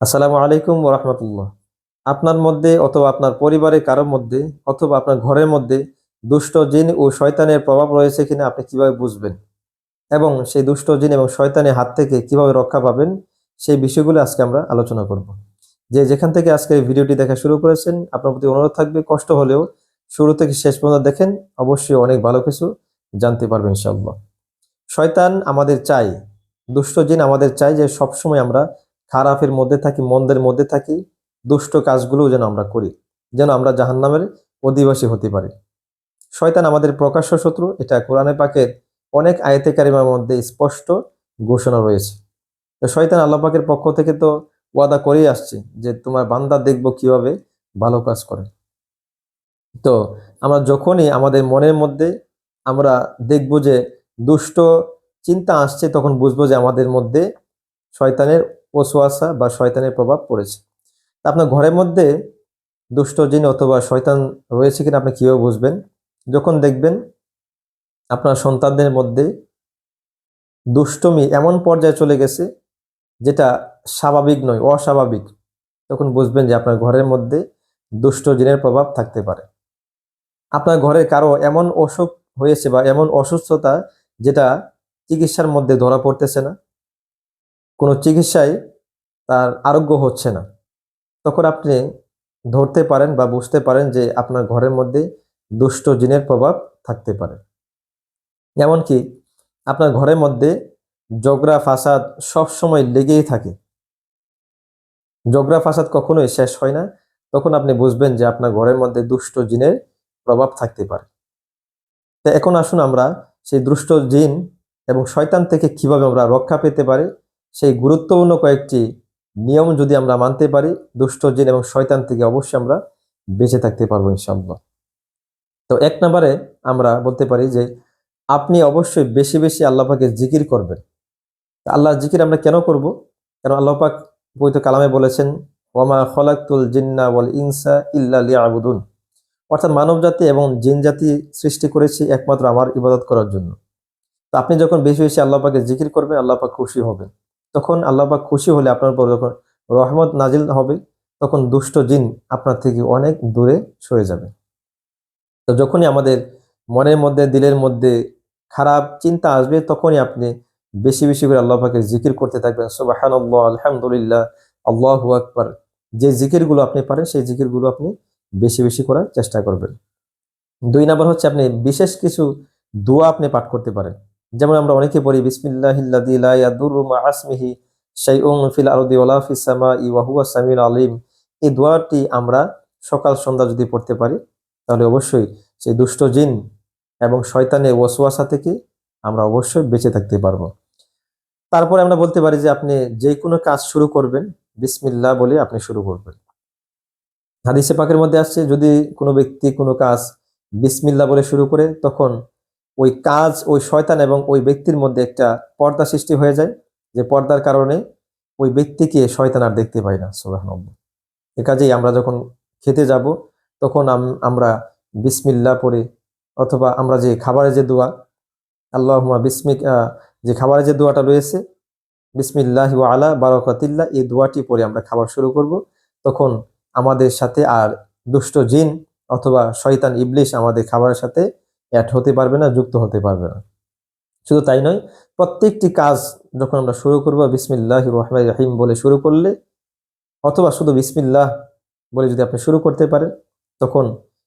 আসসালামু আলাইকুম রহমতুল্লাহ। আপনার মধ্যে অথবা আপনার পরিবারের কারোর মধ্যে অথবা আপনার ঘরের মধ্যে দুষ্ট জিন ও শয়তানের প্রভাব রয়েছে কিনা আপনি কীভাবে বুঝবেন? এবং সেই দুষ্ট জিন এবং শয়তানের হাত থেকে কীভাবে রক্ষা পাবেন? সেই বিষয়গুলো আজকে আমরা আলোচনা করব। যে যেখান থেকে আজকে ভিডিওটি দেখা শুরু করেছেন, আপনার প্রতি অনুরোধ থাকবে, কষ্ট হলেও শুরু থেকে শেষ পর্যন্ত দেখেন, অবশ্যই অনেক ভালো কিছু জানতে পারবেন ইনশাআল্লাহ। শয়তান আমাদের চাই, দুষ্ট জিন আমাদের চাই যে সবসময় আমরা খারাপের মধ্যে থাকি, মন্দের মধ্যে থাকি, দুষ্ট কাজগুলো যেন আমরা করি, যেন আমরা জাহান্নামের অধিবাসী হতে পারি। শয়তান আমাদের প্রকাশ্য শত্রু, এটা কোরআনে পাকের অনেক আয়তে কারিমার মধ্যে স্পষ্ট ঘোষণা রয়েছে। তো শয়তান আল্লাহ পাকের পক্ষ থেকে তো ওয়াদা করেই আসছে যে তোমার বান্দা দেখব কীভাবে ভালো কাজ করে। তো আমরা যখনই আমাদের মনের মধ্যে আমরা দেখব যে দুষ্ট চিন্তা আসছে, তখন বুঝব যে আমাদের মধ্যে শয়তানের ওসোয়াসা বা শয়তানের প্রভাব পড়েছে। তা আপনার ঘরের মধ্যে দুষ্ট জিন অথবা শয়তান রয়েছে কিনা আপনি কীভাবে বুঝবেন? যখন দেখবেন আপনার সন্তানদের মধ্যে দুষ্টমি এমন পর্যায়ে চলে গেছে যেটা স্বাভাবিক নয়, অস্বাভাবিক, তখন বুঝবেন যে আপনার ঘরের মধ্যে দুষ্ট জিনের প্রভাব থাকতে পারে। আপনার ঘরে কারও এমন অসুখ হয়েছে বা এমন অসুস্থতা যেটা চিকিৎসার মধ্যে ধরা পড়তেছে না। কোনো চিকিৎসায় তার আরোগ্য হচ্ছে না। তখন আপনি ধরতে পারেন বা বুঝতে পারেন যে আপনার ঘরের মধ্যে দুষ্ট জিনের প্রভাব থাকতে পারে। এমনকি আপনার ঘরের মধ্যে জগরা ফাসাদ সবসময় লেগেই থাকে। জগরা ফাসাদ কখনোই শেষ হয় না। তখন আপনি বুঝবেন যে আপনার ঘরের মধ্যে দুষ্ট জিনের প্রভাব থাকতে পারে। তো এখন আসুন আমরা সেই দুষ্ট জিন এবং শয়তান থেকে কীভাবে আমরা রক্ষা পেতে পারি, সেই গুরুত্বপূর্ণ কয়েকটি নিয়ম যদি আমরা মানতে পারি, দুষ্ট জিন এবং শয়তান থেকে অবশ্যই আমরা বেঁচে থাকতে পারব ইনশাআল্লাহ। তো এক নম্বরে আমরা বলতে পারি যে, আপনি অবশ্যই বেশি বেশি আল্লাহ পাকে জিকির করবেন। তা আল্লাহর জিকির আমরা কেন করব? কেন আল্লাহ পাক পবিত্র কালামে বলেছেন, ওয়ামা খলাকুল জিন্না ওয়াল ইনসা ইল্লা লিয়াবুদুন অর্থাৎ মানব জাতি এবং জিন জাতি সৃষ্টি করেছি একমাত্র আমার ইবাদত করার জন্য। তো আপনি যখন বেশি বেশি আল্লাহ পাকে জিকির করবেন, আল্লাহ পাক খুশি হবেন। তখন আল্লাহ পাক খুশি হলে আপনার উপর যখন রহমত নাজিল হবে, তখন দুষ্ট জিন আপনার থেকে অনেক দূরে সরে যাবে। তো যখনই আমাদের মনের মধ্যে, দিলের মধ্যে খারাপ চিন্তা আসবে, তখনই আপনি বেশি বেশি করে আল্লাহ পাকের জিকির করতে থাকবেন। সুবহানাল্লাহ, আলহামদুলিল্লাহ, আল্লাহু আকবার। যে জিকিরগুলো আপনি পারেন, সেই জিকিরগুলো আপনি বেশি বেশি করার চেষ্টা করবেন। দুই নম্বর হচ্ছে আপনি বিশেষ কিছু দোয়া আপনি পাঠ করতে পারেন। যেমন আমরা অনেকে পড়ি মা আসমিহি শাইউন ফিল আরদি ওয়ালা ফিস সামাই ওয়া হুয়া সামিউল আলিম। এই দোয়াটি আমরা সকাল, সন্ধ্যা যদি পড়তে পারি, তাহলে অবশ্যই সেই দুষ্ট জিন এবং শয়তানের ওয়াসওয়াসা থেকে আমরা অবশ্যই বেঁচে থাকতে পারব। তারপরে আমরা বলতে পারি যে আপনি যে কোনো কাজ শুরু করবেন, বিসমিল্লাহ বলে আপনি শুরু করবেন। হাদিসে পাকের মধ্যে আসছে, যদি কোনো ব্যক্তি কোনো কাজ বিসমিল্লা বলে শুরু করে, তখন ওই কাজ, ওই শয়তান এবং ওই ব্যক্তির মধ্যে একটা পর্দা সৃষ্টি হয়ে যায়। যে পর্দার কারণে ওই ব্যক্তিকে শয়তান আর দেখতে পাই না সোহান এ কাজেই আমরা যখন খেতে যাব, তখন আম- আমরা বিসমিল্লা পড়ে অথবা আমরা যে খাবারের যে দোয়া আল্লাহ বিসমিক যে খাবারের যে দোয়াটা রয়েছে, বিসমিল্লাহ আলা বারাকাতিল্লাহ, এই দোয়াটি পরে আমরা খাবার শুরু করব। তখন আমাদের সাথে আর দুষ্ট জিন অথবা শয়তান ইবলিশ আমাদের খাবারের সাথে অ্যাড হতে পারবে না, যুক্ত হতে পারবে না। শুধু তাই নয়, প্রত্যেকটি কাজ যখন আমরা শুরু করব বিসমিল্লাহ রহমান রাহিম বলে শুরু করলে, অথবা শুধু বিসমিল্লাহ বলে যদি আপনি শুরু করতে পারেন, তখন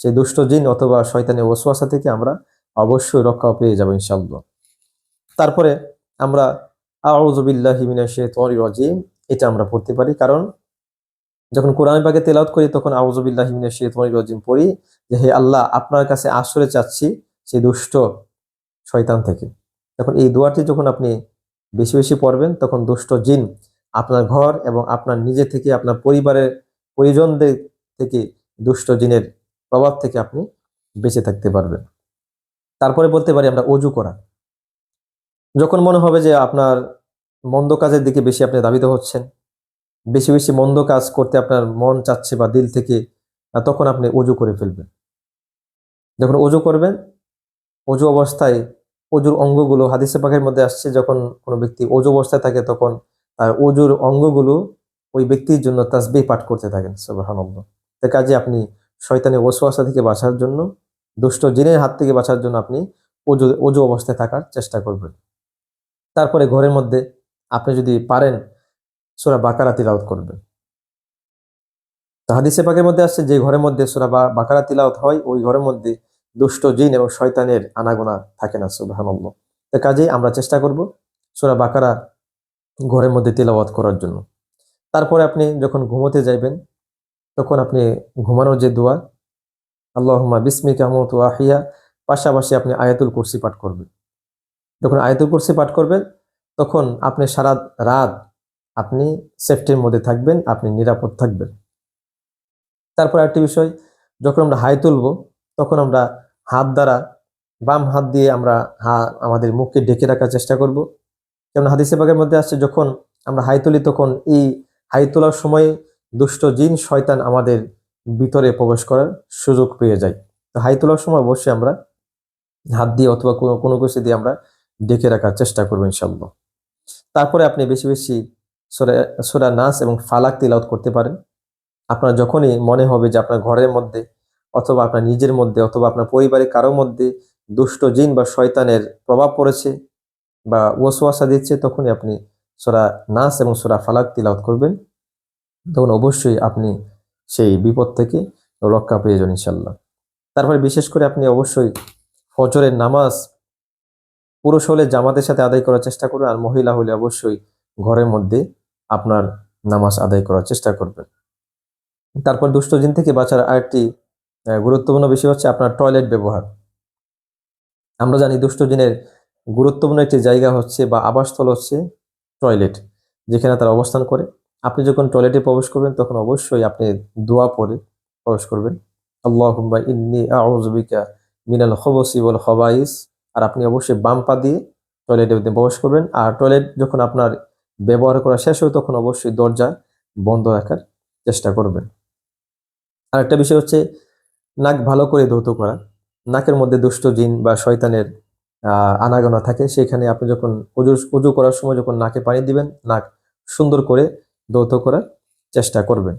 সেই দুষ্ট জিন অথবা শয়তানের ওসওয়াসা থেকে আমরা অবশ্যই রক্ষা পেয়ে যাব ইনশাআল্লাহ। তারপরে আমরা আউযুবিল্লাহি মিনাশ শাইতানির রাজিম, এটা আমরা পড়তে পারি। কারণ যখন কোরআন পাকে তেলাওয়াত করি, তখন শাইতানির রাজিম পড়ি যে, হে আল্লাহ, আপনার কাছে আশ্রয় চাচ্ছি সেই দুষ্ট শয়তান থেকে। তখন এই দোয়াটি যখন আপনি বেশি বেশি পড়বেন, তখন দুষ্ট জিন আপনার ঘর এবং আপনার নিজে থেকে, আপনার পরিবারের পরিজনদের থেকে, দুষ্ট জিনের প্রভাব থেকে আপনি বেঁচে থাকতে পারবেন। তারপরে বলতে পারি আমরা অজু করা। যখন মনে হবে যে, আপনার মন্দ কাজের দিকে বেশি আপনি দাবিত হচ্ছেন বেশি বেশি মন্দ কাজ করতে আপনার মন চাচ্ছে বা দিল থেকে তখন আপনি অজু করে ফেলবেন। যখন অজু করবেন, অজু অবস্থায় অজুর অঙ্গগুলো হাদিসে পাখের মধ্যে আসছে, যখন কোনো ব্যক্তি অজু অবস্থায় থাকে তখন তার অজুর অঙ্গগুলো ওই ব্যক্তির জন্য তাসবিহ পাঠ করতে থাকেন, সুবহানাল্লাহ। তো কাজে আপনি শয়তানের ওয়াসওয়াসা থেকে বাঁচার জন্য, দুষ্ট জিনের হাত থেকে বাঁচার জন্য আপনি অজু অজু অবস্থায় থাকার চেষ্টা করবেন। তারপরে ঘরের মধ্যে আপনি যদি পারেন সূরা বাকারা তিলাওয়াত করবেন তো হাদিসে পাকের মধ্যে আসছে যে ঘরের মধ্যে সোরা বা বাকারা তিলাওয়াত হয়, ওই ঘরের মধ্যে দুষ্ট জিন এবং শয়তানের আনাগোনা থাকে না, সুবহানাল্লাহ। তো কাজেই আমরা চেষ্টা করব সোরা বাকারা ঘরের মধ্যে তিলাওয়াত করার জন্য। তারপরে আপনি যখন ঘুমোতে যাইবেন, তখন আপনি ঘুমানোর যে দোয়া আল্লাহমা বিসমিকা ওয়া আহিয়া পাশাপাশি আপনি আয়াতুল কুরসি পাঠ করবেন। যখন আয়াতুল কুরসি পাঠ করবেন, তখন আপনি সারা রাত আপনি সেফটির মধ্যে থাকবেন, আপনি নিরাপদ থাকবেন। তারপর একটি বিষয়, যখন আমরা হাই তুলব, তখন আমরা হাত দ্বারা বাম হাত দিয়ে আমরা হা, আমাদের মুখকে ঢেকে রাখার চেষ্টা করব। যেমন হাদিসে বাগের মধ্যে আসছে, যখন আমরা হাই তুলি, তখন এই হাই তোলার সময় দুষ্ট জিন, শয়তান আমাদের ভিতরে প্রবেশ করার সুযোগ পেয়ে যায়। তো হাই তোলার সময় অবশ্যই আমরা হাত দিয়ে অথবা কোনো কোনো কিছু দিয়ে আমরা ডেকে রাখার চেষ্টা করব ইনশাল্লাহ তারপরে আপনি বেশি বেশি সোরা সোরা নাস এবং ফালাক তিলাওত করতে পারেন। আপনার যখনই মনে হবে যে আপনার ঘরের মধ্যে অথবা আপনার নিজের মধ্যে অথবা আপনার পরিবারের কারোর মধ্যে দুষ্ট জিন বা শয়তানের প্রভাব পড়েছে বা ওয়াসওয়াসা দিচ্ছে, তখনই আপনি সোরা নাস এবং সোরা ফালাক তিলাওত করবেন। তখন অবশ্যই আপনি সেই বিপদ থেকে রক্ষা পেয়ে যান ইনশাল্লাহ তারপরে বিশেষ করে আপনি অবশ্যই ফজরের নামাজ পুরুষ হলে জামাতের সাথে আদায় করার চেষ্টা করবেন আর মহিলা হলে অবশ্যই ঘরের মধ্যে আপনার নামাজ আদায় করার চেষ্টা করবেন। তারপর দুষ্ট জিন থেকে বাঁচার আরেকটি গুরুত্বপূর্ণ বিষয় হচ্ছে আপনার টয়লেট ব্যবহার। আমরা জানি দুষ্ট জিনের গুরুত্বপূর্ণ একটি জায়গা হচ্ছে বা আবাসস্থল হচ্ছে টয়লেট যেখানে তারা অবস্থান করে। আপনি যখন টয়লেটে প্রবেশ করবেন, তখন অবশ্যই আপনি দোয়া পরে প্রবেশ করবেন। বিকা মিনাল খবসি খবাইস। আর আপনি অবশ্যই বাম পা দিয়ে টয়লেটে প্রবেশ করবেন। আর টয়লেট যখন আপনার ব্যবহার করা শেষ হয় তখন অবশ্যই দরজা বন্ধ রাখার চেষ্টা করবেন। আর একটা বিষয় হচ্ছে, নাক ভালো করে ধৌত করা। নাকের মধ্যে দুষ্ট জিন বা শয়তানের আনাগোনা থাকে। সেখানে আপনি যখন উজু উজু করার সময় যখন নাকে পানি দিবেন, নাক সুন্দর করে দৌত করার চেষ্টা করবেন।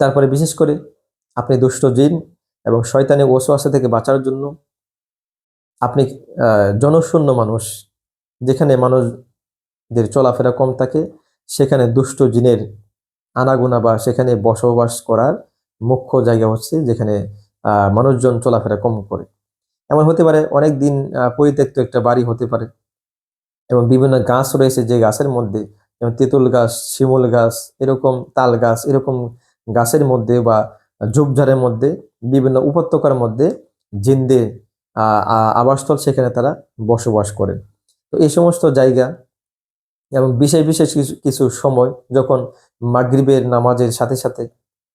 তারপরে বিশেষ করে আপনি দুষ্ট জিন এবং শয়তানের ওসওয়াসা থেকে বাঁচার জন্য আপনি জনশূন্য মানুষ, যেখানে মানুষদের চলাফেরা কম থাকে, সেখানে দুষ্ট জিনের আনাগোনা বা সেখানে বসবাস করার মুখ্য জায়গা হচ্ছে যেখানে মানুষজন চলাফেরা কম করে। এমন হতে পারে অনেক দিন পরিত্যক্ত একটা বাড়ি হতে পারে। এবং বিভিন্ন গাছ রয়েছে যে গাছের মধ্যে, যেমন তেঁতুল গাছ, শিমুল গাছ, এরকম তাল গাছ, এরকম গাছের মধ্যে বা ঝোপঝাড়ের মধ্যে, বিভিন্ন উপত্যকার মধ্যে জিন্দে আবাসস্থল সেখানে তারা বসবাস করেন। তো এই সমস্ত জায়গা এবং বিশেষ বিশেষ কিছু কিছু সময় যখন মাগরিবের নামাজের সাথে সাথে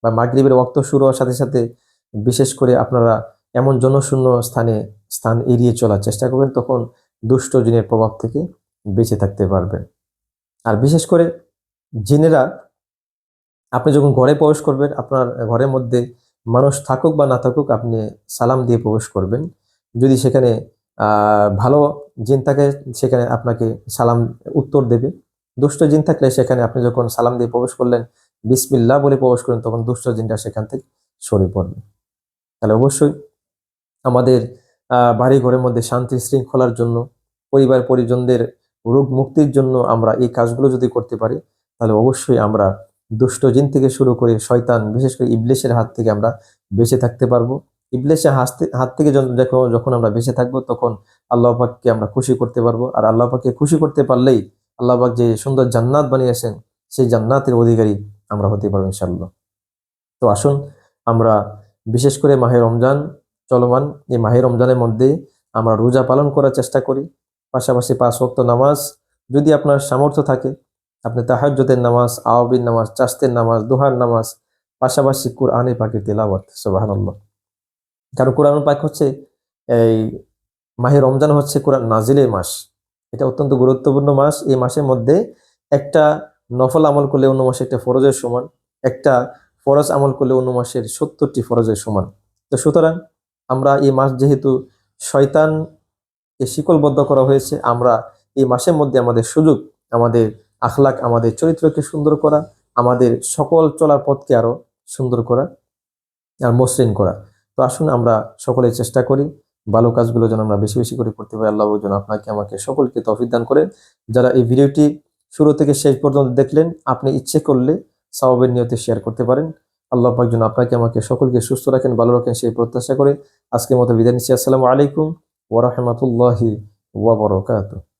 বা মাগরিবের ওক্ত শুরু হওয়ার সাথে সাথে বিশেষ করে আপনারা এমন জনশূন্য স্থানে স্থান এড়িয়ে চলার চেষ্টা করবেন, তখন দুষ্ট জিনের প্রভাব থেকে বেঁচে থাকতে পারবেন। আর বিশেষ করে জিনেরা, আপনি যখন ঘরে প্রবেশ করবেন, আপনার ঘরের মধ্যে মানুষ থাকুক বা না থাকুক, আপনি সালাম দিয়ে প্রবেশ করবেন। যদি সেখানে ভালো জিন থাকে, সেখানে আপনাকে সালাম, উত্তর দেবে। দুষ্ট জিন থাকলে সেখানে আপনি যখন সালাম দিয়ে প্রবেশ করলেন, বিসমিল্লাহ বলে প্রবেশ করেন তখন দুষ্ট জিনটা সেখান থেকে সরে পড়বে। তাহলে অবশ্যই আমাদের বাড়ি ঘরের মধ্যে শান্তি শৃঙ্খলার জন্য, পরিবার পরিজনদের রোগ মুক্তির জন্য আমরা এই কাজগুলো যদি করতে পারি, তাহলে অবশ্যই আমরা দুষ্ট জিন থেকে শুরু করে শয়তান, বিশেষ করে ইবলিশের হাত থেকে আমরা বেঁচে থাকতে পারব। ইবলিশের হাসতে হাত থেকে যখন আমরা বেঁচে থাকব, তখন আল্লাহ পাককে আমরা খুশি করতে পারব। আর আল্লাহ পাককে খুশি করতে পারলেই আল্লাহ পাক যে সুন্দর জান্নাত বানিয়েছেন, সেই জান্নাতের অধিকারী আমরা হতে পারব ইনশাল্লাহ তো আসুন, আমরা বিশেষ করে মাহে রমজান চলমান, এই মাহে রমজানের মধ্যে আমরা রোজা পালন করার চেষ্টা করি। পাশাপাশি পাঁচ ওয়াক্ত নামাজ, যদি আপনার সামর্থ্য থাকে, আপনি তাহাজ্জুদের নামাজ আওয়াবিন নামাজ, চাস্তের নামাজ, দোহার নামাজ, পাশাপাশি কোরআনে পাখির তেলাওয়াত, সুবহানাল্লাহ। কারণ কোরআন পাক হচ্ছে এই মাহে রমজান হচ্ছে কোরআন নাজিলের মাস। এটা অত্যন্ত গুরুত্বপূর্ণ মাস। এই মাসের মধ্যে একটা নফল আমল করলে অন্য মাসে একটা ফরজের সমান, একটা ফরজ আমল করলে অন্য মাসের সত্তরটি ফরজের সমান। তো সুতরাং আমরা এই মাস যেহেতু শয়তানকে শিকলবদ্ধ করা হয়েছে, আমরা এই মাসের মধ্যে আমাদের সুযোগ, আমাদের আখলাক, আমাদের চরিত্রকে সুন্দর করা, আমাদের সকল চলার পথকে আরও সুন্দর করা আর মসৃণ করা। তো আসুন আমরা সকলে চেষ্টা করি ভালো কাজগুলো যেন আমরা বেশি বেশি করে করতে পারি। আল্লাহ যেন আপনাকে, আমাকে সকলকে তফিক দান করে যারা এই ভিডিওটি শুরু থেকে শেষ পর্যন্ত দেখলেন, আপনি ইচ্ছে করলে সওয়াবের নিয়তে শেয়ার করতে পারেন। আল্লাহ পাক যেন আপনাকে, আমাকে সকলকে সুস্থ রাখেন, ভালো রাখেন সেই প্রত্যাশা করে আজকের মতো বিদায় নিচ্ছি। আসসালামু আলাইকুম ওয়া রাহমাতুল্লাহি ওয়া বারাকাতুহু।